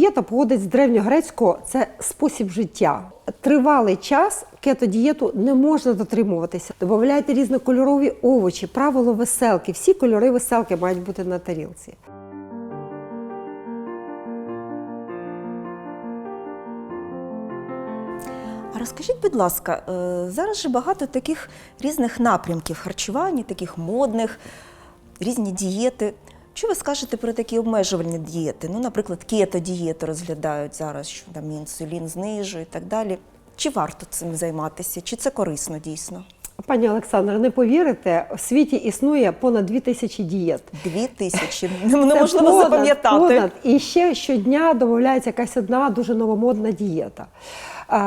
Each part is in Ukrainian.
Кетодієта походить з древньогрецького це спосіб життя. Тривалий час кетодієту не можна дотримуватися. Добавляйте різнокольорові овочі, правило веселки. Всі кольори веселки мають бути на тарілці. Розкажіть, будь ласка, е, зараз же багато таких різних напрямків харчування, таких модних, різні дієти. Що ви скажете про такі обмежувальні дієти? Ну, наприклад, кето-дієту розглядають зараз, що там інсулін знижує і так далі. Чи варто цим займатися? Чи це корисно дійсно? Пані Олександре, не повірите, в світі існує понад дві тисячі дієт. Дві тисячі. Це Неможливо запам'ятати. понад. І ще щодня додається якась одна дуже новомодна дієта.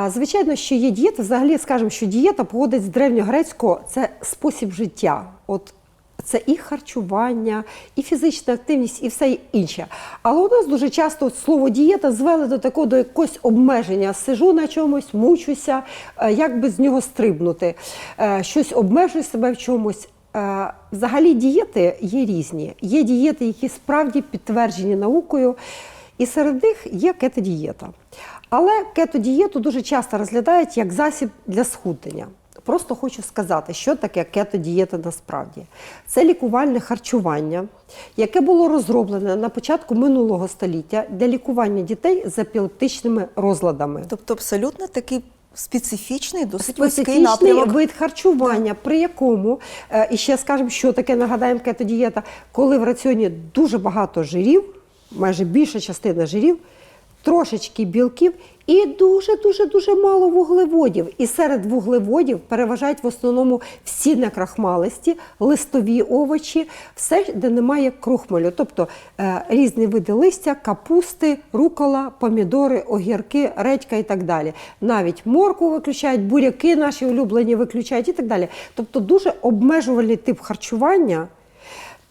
Звичайно, що є дієта, взагалі скажемо, що дієта походить з древньогрецького це спосіб життя. От це і харчування, і фізична активність, і все інше. Але у нас дуже часто слово дієта звели до такого до якогось обмеження. Сижу на чомусь, мучуся, е, як би з нього стрибнути, Е, щось обмежую себе в чомусь. Е, Взагалі дієти є різні. Є дієти, які справді підтверджені наукою, і серед них є кетодієта. Але кетодієту дуже часто розглядають як засіб для схуднення. Просто хочу сказати, що таке кетодієта насправді. Це лікувальне харчування, яке було розроблене на початку минулого століття для лікування дітей з епілептичними розладами. Тобто абсолютно такий специфічний, досить вузький Специфічний напрямок. вид харчування, при якому е, і ще скажемо, що таке нагадаємо кетодієта, коли в раціоні дуже багато жирів, майже більша частина жирів, трошечки білків і дуже дуже дуже мало вуглеводів. І серед вуглеводів переважають в основному всі некрахмалисті, листові овочі, все, де немає крухмалю, тобто е, різні види листя, капусти, рукола, помідори, огірки, редька і так далі. Навіть моркву виключають, буряки наші улюблені виключають і так далі. Тобто дуже обмежувальний тип харчування.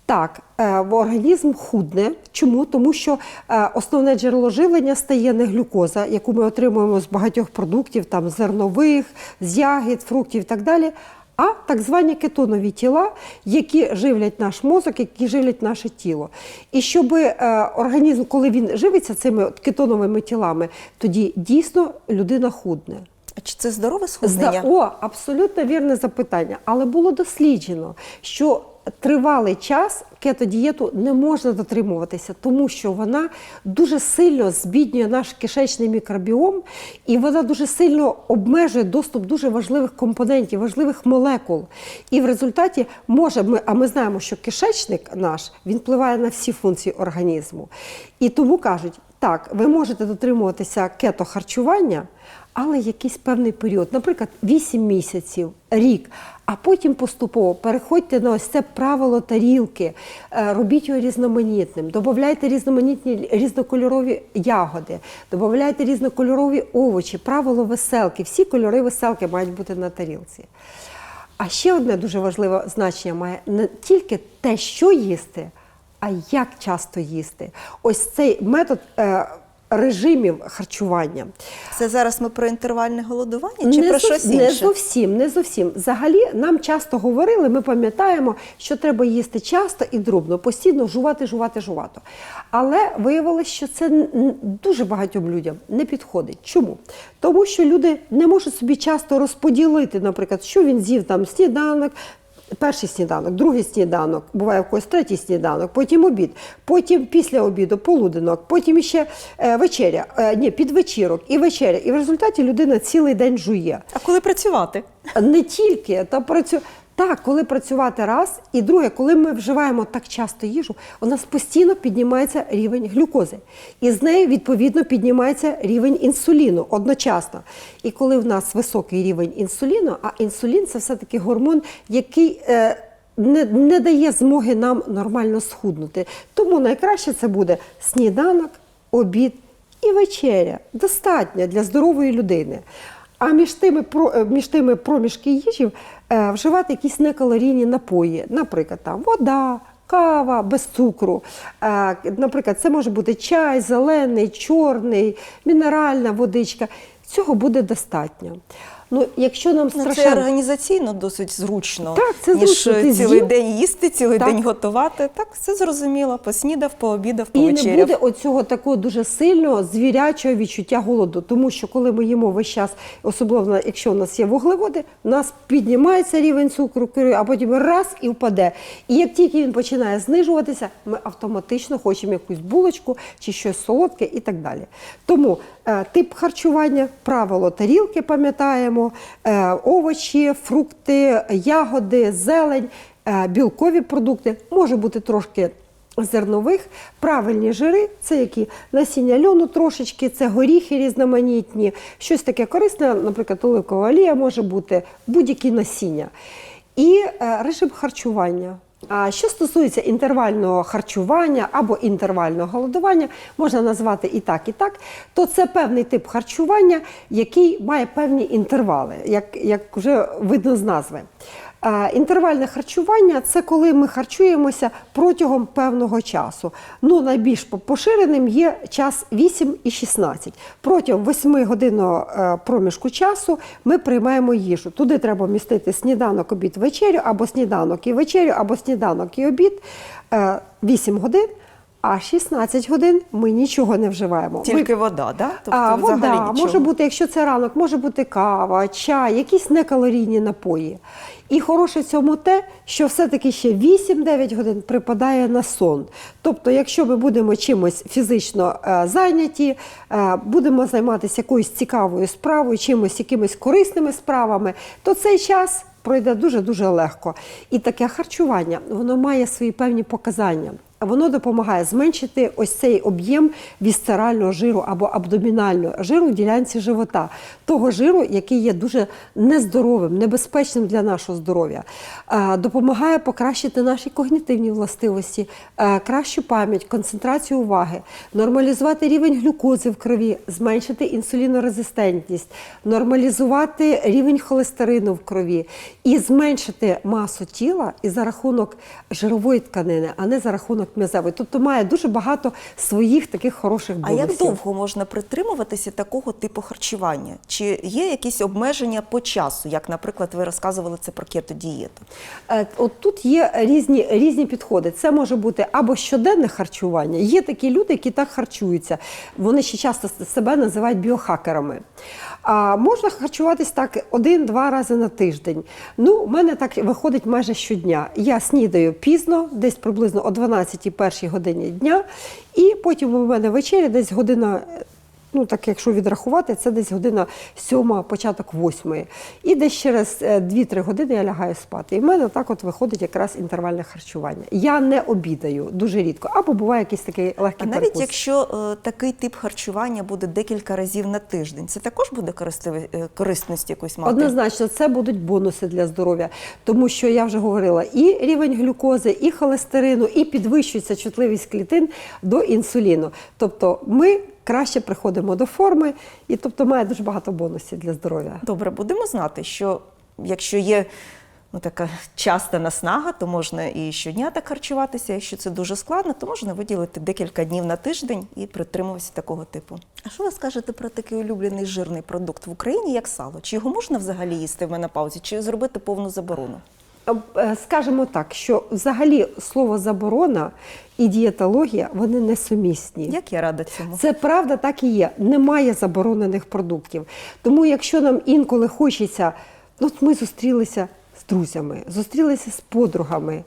Так, е, в організм худне. Чому? Тому що е, основне джерело живлення стає не глюкоза, яку ми отримуємо з багатьох продуктів, там зернових, з ягід, фруктів і так далі. А так звані кетонові тіла, які живлять наш мозок, які живлять наше тіло. І щоб е, організм, коли він живиться цими кетоновими тілами, тоді дійсно людина худне. А чи це здорове схуднення? О, абсолютно вірне запитання. Але було досліджено, що тривалий час кетодієту не можна дотримуватися, тому що вона дуже сильно збіднює наш кишечний мікробіом, і вона дуже сильно обмежує доступ дуже важливих компонентів, важливих молекул. І в результаті може ми, а ми знаємо, що кишечник наш він впливає на всі функції організму. І тому кажуть, так, ви можете дотримуватися кетохарчування, але якийсь певний період, наприклад, 8 місяців, рік, а потім поступово переходьте на ось це правило тарілки, е, робіть його різноманітним, додавайте різноманітні різнокольорові ягоди, додавайте різнокольорові овочі, правило веселки. Всі кольори веселки мають бути на тарілці. А ще одне дуже важливе значення має не тільки те, що їсти, а як часто їсти. Ось цей метод е, режимів харчування. Це зараз ми про інтервальне голодування чи не про зов- щось Не зовсім, не зовсім. Взагалі нам часто говорили, ми пам'ятаємо, що треба їсти часто і дробно, постійно жувати, жувати, жувати. Але виявилось, що це дуже багатьом людям не підходить. Чому? Тому що люди не можуть собі часто розподілити, наприклад, що він з'їв там сніданок. Перший сніданок, другий сніданок, буває в когось третій сніданок, потім обід, потім після обіду полуденок, потім ще е, вечеря, е, ні, підвечірок і вечеря. І в результаті людина цілий день жує. А коли працювати? Не тільки та працю... Так, коли працювати раз, і друге, коли ми вживаємо так часто їжу, у нас постійно піднімається рівень глюкози. І з нею, відповідно, піднімається рівень інсуліну одночасно. І коли в нас високий рівень інсуліну, а інсулін це все-таки гормон, який е, не, не дає змоги нам нормально схуднути. Тому найкраще це буде сніданок, обід і вечеря. Достатньо для здорової людини. А між тими, е, між тими проміжки їжі е, вживати якісь некалорійні напої, наприклад, там вода, кава без цукру. Е, наприклад, це може бути чай, зелений, чорний, мінеральна водичка. Цього буде достатньо. Ну, якщо нам Ну, це організаційно досить зручно, Так, це ніж зручно. Ти цілий з'їв. день їсти, цілий Так. день готувати. Так, все зрозуміло. Поснідав, пообідав, І не буде оцього такого дуже сильного звірячого відчуття голоду. Тому що коли ми їмо весь час, особливо якщо у нас є вуглеводи, у нас піднімається рівень цукру, а потім раз і впаде. І як тільки він починає знижуватися, ми автоматично хочемо якусь булочку чи щось солодке і так далі. Тому е, тип харчування, правило тарілки пам'ятаємо, е, овочі, фрукти, ягоди, зелень, е, білкові продукти, може бути трошки зернових, правильні жири, це які насіння льону трошечки, це горіхи різноманітні, щось таке корисне, наприклад, оливкова олія може бути, будь-які насіння. І е, режим харчування. А що стосується інтервального харчування або інтервального голодування, можна назвати і так, і так, то це певний тип харчування, який має певні інтервали, як, як вже видно з назви. Е, Інтервальне харчування це коли ми харчуємося протягом певного часу. Ну, найбільш поширеним є час 8 і 16. Протягом 8 годинного е, проміжку часу ми приймаємо їжу. Туди треба містити сніданок, обід, вечерю, або сніданок і вечерю, або сніданок і обід. Е, 8 годин, а 16 годин ми нічого не вживаємо. Тільки вода, да? тобто а, взагалі вода, нічого. може бути, якщо це ранок, може бути кава, чай, якісь некалорійні напої. І хороше в цьому те, що все-таки ще 8-9 годин припадає на сон. Тобто, якщо ми будемо чимось фізично е, зайняті, е, будемо займатися якоюсь цікавою справою, чимось якимись корисними справами, то цей час пройде дуже-дуже легко. І таке харчування, воно має свої певні показання. Воно допомагає зменшити ось цей об'єм вісцерального жиру або абдомінального жиру в ділянці живота, того жиру, який є дуже нездоровим, небезпечним для нашого здоров'я. Допомагає покращити наші когнітивні властивості, кращу пам'ять, концентрацію уваги, нормалізувати рівень глюкози в крові, зменшити інсулінорезистентність, нормалізувати рівень холестерину в крові і зменшити масу тіла і за рахунок жирової тканини, а не за рахунок м'язевої. Тобто має дуже багато своїх таких хороших А як довго можна притримуватися такого типу харчування? Чи є якісь обмеження по часу, як, наприклад, ви розказували це про кетодієту? Е, От тут є різні, різні підходи. Це може бути або щоденне харчування. Є такі люди, які так харчуються. Вони ще часто себе називають біохакерами. А можна харчуватись так один-два рази на тиждень. Ну, у мене так виходить майже щодня. Я снідаю пізно, десь приблизно о 12-1 годині дня, і потім у мене вечеря десь година. Ну, так якщо відрахувати, це десь година сьома, початок восьмої. І десь через е, 2-3 години я лягаю спати. І в мене так от виходить якраз інтервальне харчування. Я не обідаю дуже рідко, або буває якийсь такий А навіть перекус. якщо е, такий тип харчування буде декілька разів на тиждень, це також буде користиві- е, корисність мати? Однозначно, це будуть бонуси для здоров'я, тому що я вже говорила, і рівень глюкози, і холестерину, і підвищується чутливість клітин до інсуліну. Тобто ми краще приходимо до форми, і тобто має дуже багато бонусів для здоров'я. Добре, будемо знати, що якщо є ну, така часта наснага, то можна і щодня так харчуватися. Якщо це дуже складно, то можна виділити декілька днів на тиждень і притримуватися такого типу. А що ви скажете про такий улюблений жирний продукт в Україні, як сало? Чи його можна взагалі їсти в менопаузі, чи зробити повну заборону? Е, Скажемо так, що взагалі слово заборона і дієтологія вони несумісні. Як я рада цьому? Це правда, так і є. Немає заборонених продуктів. Тому, якщо нам інколи хочеться, ну, от ми зустрілися з друзями, зустрілися з подругами,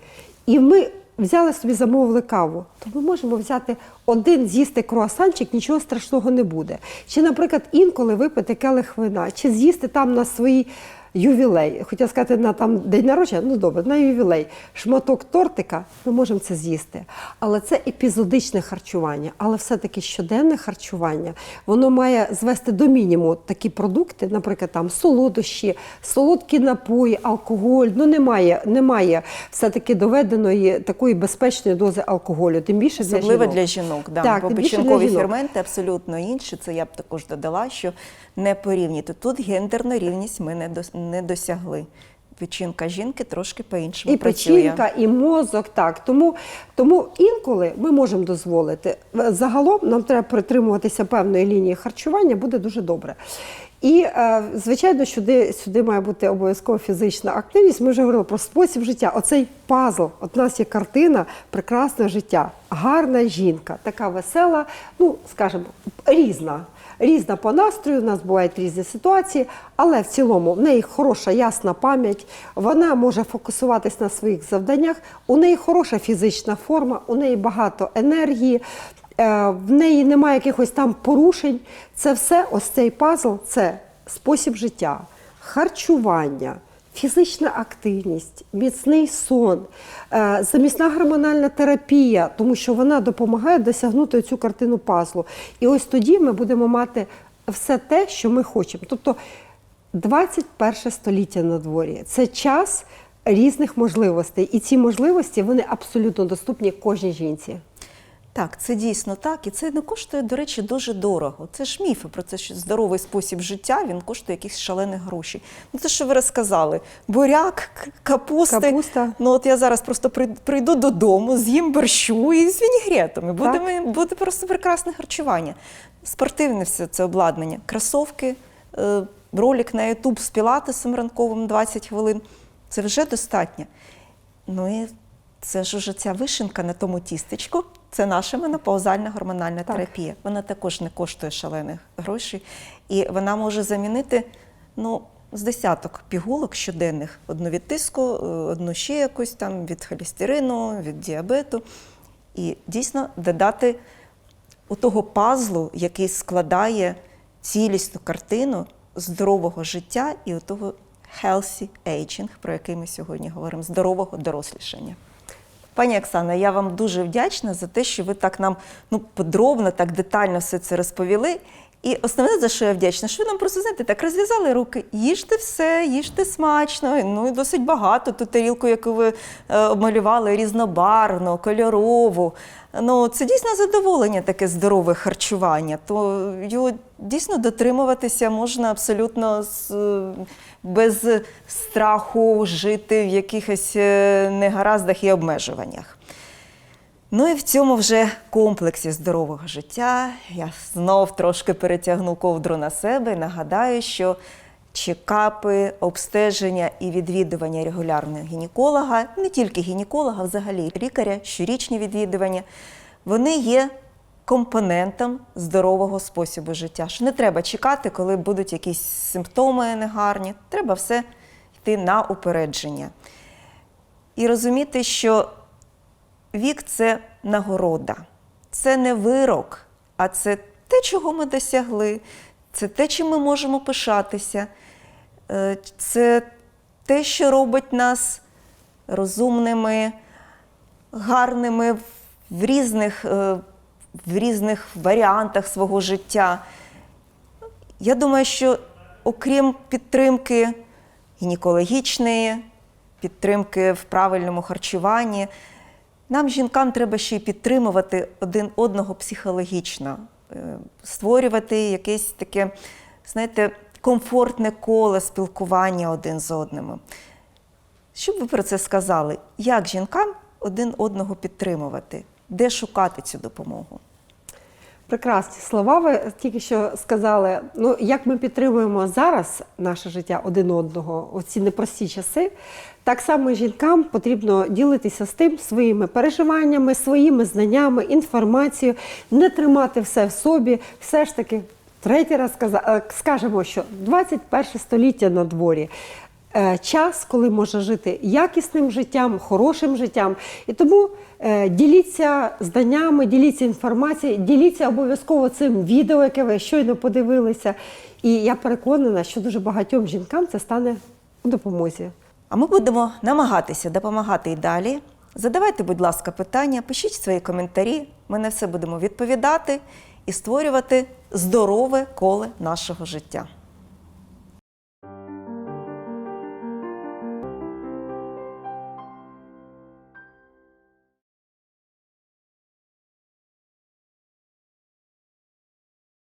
і ми взяли собі, замовили каву, то ми можемо взяти один з'їсти круасанчик, нічого страшного не буде. Чи, наприклад, інколи випити келих вина, чи з'їсти там на свої. Ювілей, хотіла сказати на там день народження, ну добре, на ювілей, шматок тортика, ми можемо це з'їсти. Але це епізодичне харчування, але все-таки щоденне харчування, воно має звести до мінімуму такі продукти, наприклад, там солодощі, солодкі напої, алкоголь. Ну немає, немає все-таки доведеної такої безпечної дози алкоголю, тим більше для Особливо жінок. для жінок. Да. Так, Бо печінкові ферменти абсолютно інші. Це я б також додала, що не порівняти. Тут гендерну рівність ми не, дос- не досягли. Печінка жінки трошки по-іншому І працює. печінка, і мозок, так. Тому, тому інколи ми можемо дозволити. Загалом нам треба притримуватися певної лінії харчування, буде дуже добре. І, е, звичайно, сюди, сюди має бути обов'язково фізична активність. Ми вже говорили про спосіб життя. Оцей пазл. От у нас є картина прекрасне життя, гарна жінка, така весела, ну, скажімо, різна. Різна по настрою, у нас бувають різні ситуації, але в цілому в неї хороша ясна пам'ять, вона може фокусуватись на своїх завданнях, у неї хороша фізична форма, у неї багато енергії, в неї немає якихось там порушень. Це все, ось цей пазл це спосіб життя, харчування. Фізична активність, міцний сон, е, замісна гормональна терапія, тому що вона допомагає досягнути цю картину пазлу. І ось тоді ми будемо мати все те, що ми хочемо. Тобто 21 століття на дворі це час різних можливостей. І ці можливості вони абсолютно доступні кожній жінці. Так, це дійсно так, і це не коштує, до речі, дуже дорого. Це ж міфи про це, що здоровий спосіб життя він коштує якісь шалені гроші. Ну це що ви розказали: буряк, капусти. Капуста. Ну от я зараз просто прийду додому, з'їм борщу і з вінігретом. І буде, буде просто прекрасне харчування. Спортивне все це обладнання, кросовки, е, ролик на YouTube з пілатесом ранковим 20 хвилин. Це вже достатньо. Ну і це ж уже ця вишенка на тому тістечку. Це наша менопаузальна гормональна Так. терапія. Вона також не коштує шалених грошей. І вона може замінити ну, з десяток пігулок щоденних: одну від тиску, е, одну ще якусь там від холестерину, від діабету. І дійсно додати у того пазлу, який складає цілісну картину здорового життя і у того healthy aging, про який ми сьогодні говоримо, здорового дорослішання. Пані Оксана, я вам дуже вдячна за те, що ви так нам ну, подробно, так детально все це розповіли. І основне, за що я вдячна, що ви нам просто знаєте, так розв'язали руки. Їжте все, їжте смачно, ну і досить багато. Ту тарілку, яку ви е, обмалювали, різнобарвну, кольорову. Ну, це дійсно задоволення, таке здорове харчування. То його дійсно дотримуватися можна абсолютно без страху жити в якихось е, негараздах і обмежуваннях. Ну і в цьому вже комплексі здорового життя я знов трошки перетягну ковдру на себе і нагадаю, що чекапи, обстеження і відвідування регулярного гінеколога, не тільки гінеколога, взагалі лікаря, щорічні відвідування, вони є компонентом здорового способу життя. Що не треба чекати, коли будуть якісь симптоми негарні. Треба все йти на упередження. І розуміти, що Вік це нагорода, це не вирок, а це те, чого ми досягли, це те, чим ми можемо пишатися, Е, це те, що робить нас розумними, гарними в різних, е, в різних варіантах свого життя. Я думаю, що окрім підтримки гінекологічної, підтримки в правильному харчуванні, нам, жінкам, треба ще й підтримувати один одного психологічно, е, створювати якесь таке, знаєте, комфортне коло спілкування один з одним. Що б ви про це сказали? Як жінкам один одного підтримувати? Де шукати цю допомогу? Прекрасні слова. Ви тільки що сказали. Ну як ми підтримуємо зараз наше життя один одного у ці непрості часи, так само жінкам потрібно ділитися з тим своїми переживаннями, своїми знаннями, інформацією, не тримати все в собі. Все ж таки, третій раз е, скажемо, що 21 століття на дворі. Е, Час, коли можна жити якісним життям, хорошим життям. І тому е, діліться знаннями, діліться інформацією, діліться обов'язково цим відео, яке ви щойно подивилися. І я переконана, що дуже багатьом жінкам це стане у допомозі. А ми будемо намагатися допомагати і далі. Задавайте, будь ласка, питання, пишіть свої коментарі. Ми на все будемо відповідати і створювати здорове коле нашого життя.